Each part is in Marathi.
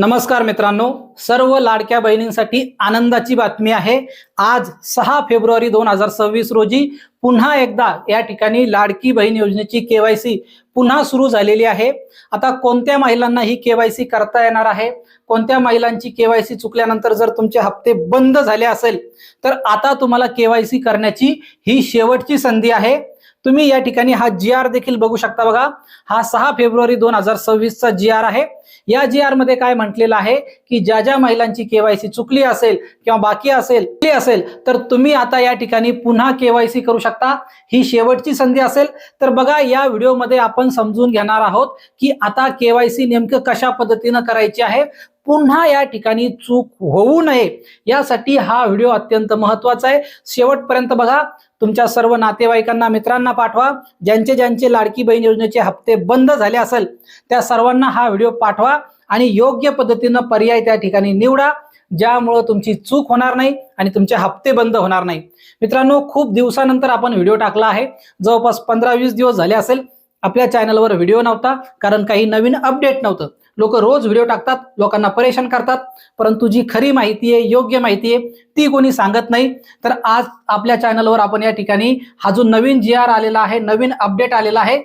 नमस्कार मित्रांनो सर्व लाडक्या बहिणींसाठी आनंदाची बातमी आहे. आज सहा फेब्रुवारी दोन हजार सव्वीस रोजी पुन्हा एकदा या ठिकाणी लाडकी बहीण योजनेची केवायसी पुन्हा सुरू झालेली आहे. आता कोणत्या महिलांना ही केवायसी करता येणार आहे? कोणत्या महिलांची केवायसी चुकल्यानंतर जर तुमचे हप्ते बंद झाले असेल तर आता तुम्हाला केवायसी करण्याची ही शेवटची संधी आहे. तुम्ही या ठिकाणी हा जी आर देखील बघू शकता बघा. हा सहा फेब्रुवारी दोन हजार सव्वीसचा जी आर आहे. या जी आरमध्ये काय म्हटलेलं आहे की ज्या ज्या महिलांची केवायसी चुकली असेल किंवा बाकी असेल असेल तर तुम्ही आता या ठिकाणी पुन्हा केवायसी करू शकता. ही शेवटची संधी असेल. तर बघा या व्हिडिओमध्ये आपण समजून घेणार आहोत की आता केवायसी नेमकं कशा पद्धतीनं करायची आहे. पुन्हा या ठिकाणी चूक होऊ नये. यासाठी हा व्हिडिओ अत्यंत महत्त्वाचा आहे. शेवटपर्यंत बघा. तुमच्या सर्व नातेवाईकांना मित्रांना पाठवा. ज्यांचे ज्यांचे लाडकी बहीण योजनेचे हप्ते बंद झाले असेल त्या सर्वांना हा व्हिडिओ पाठवा आणि योग्य पद्धतीनं पर्याय त्या ठिकाणी निवडा ज्यामुळं तुमची चूक होणार नाही आणि तुमचे हप्ते बंद होणार नाही. मित्रांनो खूप दिवसानंतर आपण व्हिडिओ टाकला आहे. जवळपास पंधरा वीस दिवस झाले असेल आपल्या चॅनलवर व्हिडिओ नव्हता कारण काही नवीन अपडेट नव्हतं. लोक रोज व्हिडिओ टाकतात लोकांना परेशान करतात परंतु जी खरी माहिती आहे योग्य माहिती आहे ती कोणी सांगत नाही. तर आज आपल्या चॅनलवर आपण या ठिकाणी हा जो नवीन जी आर आलेला आहे नवीन अपडेट आलेला आहे.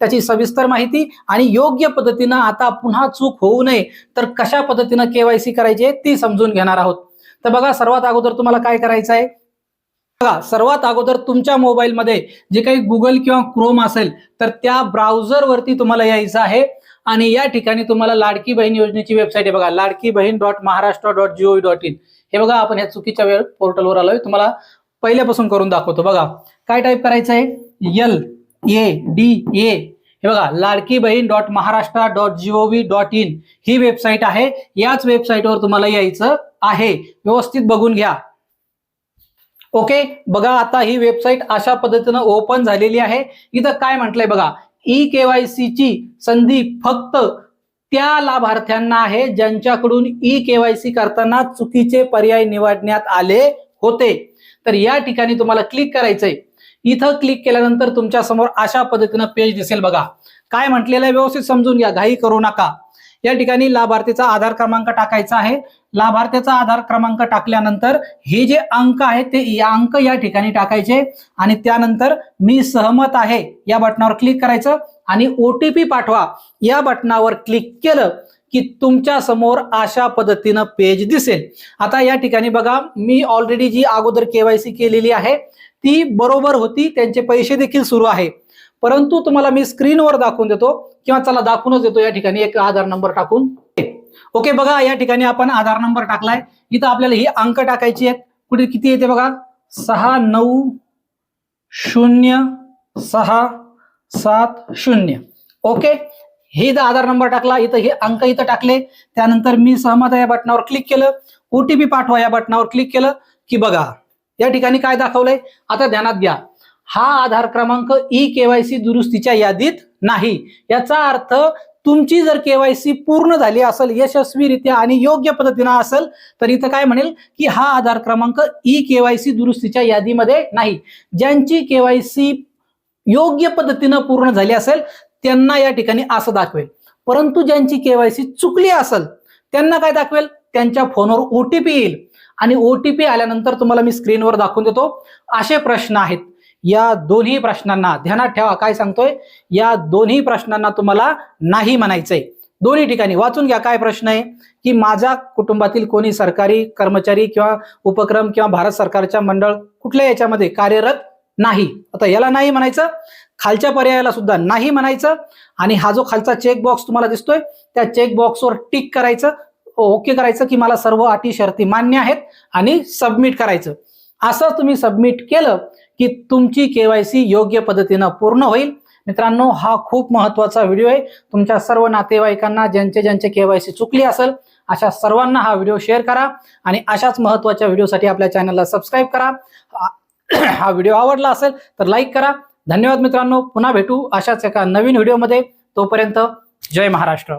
त्याची सविस्तर माहिती आणि योग्य पद्धतीनं आता पुन्हा चूक होऊ नये. तर कशा पद्धतीनं केवायसी करायची आहे ती समजून घेणार आहोत. तर बघा सर्वात अगोदर तुम्हाला काय करायचं आहे? बघा सर्वात अगोदर तुमच्या मोबाईलमध्ये जे काही गुगल किंवा क्रोम असेल तर त्या ब्राउझरवरती तुम्हाला यायचं आहे. आणि या ठिकाणी तुम्हाला लाडकी बहीण योजनेची वेबसाईट आहे बघा Ladki Bahin dot Maharashtra dot G O V dot बघा आपण ह्या चुकीच्या वेळ पोर्टलवर आलोय. तुम्हाला पहिल्यापासून करून दाखवतो बघा. काय टाईप करायचं आहे यल ए डी ए हे बघा Ladki Bahin dot Maharashtra dot G O V dot website आहे. याच वेबसाईटवर तुम्हाला यायचं आहे. व्यवस्थित बघून घ्या. ओके बघा आता ही वेबसाईट अशा पद्धतीनं ओपन झालेली आहे. इथं काय म्हटलंय बघा? ई केवायसीची संधी फक्त त्या लाभार्थ्यांना आहे ज्यांच्याकडून ई केवायसी करताना चुकीचे पर्याय निवडण्यात आले होते. तर या ठिकाणी तुम्हाला क्लिक करायचंय. इथं क्लिक केल्यानंतर तुमच्यासमोर अशा पद्धतीनं पेज दिसेल बघा. काय म्हटलेलं आहे? व्यवस्थित समजून घ्या. घाई करू नका. या ठिकाणी लाभार्थीचा आधार क्रमांक टाकायचा आहे. लाभार्थ्याचा आधार क्रमांक टाकल्यानंतर हे जे अंक आहेत ते या अंक या ठिकाणी टाकायचे आणि त्यानंतर मी सहमत आहे या बटनावर क्लिक करायचं आणि ओ टी पी पाठवा. या बटनावर क्लिक केलं की तुमच्यासमोर अशा पद्धतीनं पेज दिसेल. आता या ठिकाणी बघा मी ऑलरेडी जी अगोदर केवायसी केलेली आहे ती बरोबर होती त्यांचे पैसे देखील सुरू आहे. परंतु तुम्हाला मी स्क्रीनवर दाखवून देतो किंवा चला दाखवूनच देतो या ठिकाणी एक आधार नंबर टाकून. ओके बघा या ठिकाणी आपण आधार नंबर टाकलाय. इथं आपल्याला ही अंक टाकायची आहेत. कुठे किती येते बघा? सहा नऊ शून्य सहा सात शून्य. ओके हे इथं आधार नंबर टाकला. इथं हे अंक इथं टाकले. त्यानंतर मी सहमत आहे या बटनावर क्लिक केलं. ओटीपी पाठवा या बटनावर क्लिक केलं की बघा. या ठिकाणी काय दाखवलंय? आता ध्यानात घ्या. हा आधार क्रमांक ई केवायसी दुरुस्तीच्या यादीत नाही. याचा अर्थ तुमची जर केवायसी पूर्ण झाली असेल यशस्वीरित्या आणि योग्य पद्धतीनं असेल तर इथं काय म्हणेल की हा आधार क्रमांक ई केवायसी दुरुस्तीच्या यादीमध्ये नाही. ज्यांची केवायसी योग्य पद्धतीनं पूर्ण झाली असेल त्यांना या ठिकाणी असं दाखवेल. परंतु ज्यांची केवायसी चुकली असेल त्यांना काय दाखवेल? त्यांच्या फोनवर ओटीपी येईल. आणि ओटीपी आल्यानंतर तुम्हाला मी स्क्रीनवर दाखवून देतो. असे प्रश्न आहेत. या दोन्ही प्रश्नांना ध्यानात ठेवा. काय सांगतोय? या दोन्ही प्रश्नांना तुम्हाला नाही म्हणायचंय. दोन्ही ठिकाणी वाचून घ्या. काय प्रश्न आहे? की माझ्या कुटुंबातील कोणी सरकारी कर्मचारी किंवा उपक्रम किंवा भारत सरकारच्या मंडळ कुठल्या याच्यामध्ये कार्यरत नाही? आता याला नाही म्हणायचं. खालच्या पर्यायाला सुद्धा नाही म्हणायचं. आणि हा जो खालचा चेक बॉक्स तुम्हाला दिसतोय त्या चेक बॉक्सवर टिक करायचं. ओके करायचं की मला सर्व अटी शर्ती मान्य आहेत आणि सबमिट करायचं. असं तुम्ही सबमिट केलं की तुमची केवायसी योग्य पद्धतीनं पूर्ण होईल. मित्रांनो हा खूप महत्त्वाचा व्हिडिओ आहे. तुमच्या सर्व नातेवाईकांना ज्यांचे ज्यांचे केवायसी चुकली असेल अशा सर्वांना हा व्हिडिओ शेअर करा आणि अशाच महत्त्वाच्या व्हिडिओसाठी आपल्या चॅनलला सबस्क्राईब करा. हा व्हिडिओ आवडला असेल तर लाईक करा. धन्यवाद मित्रांनो. पुन्हा भेटू अशाच एका नवीन व्हिडिओमध्ये. तोपर्यंत जय महाराष्ट्र.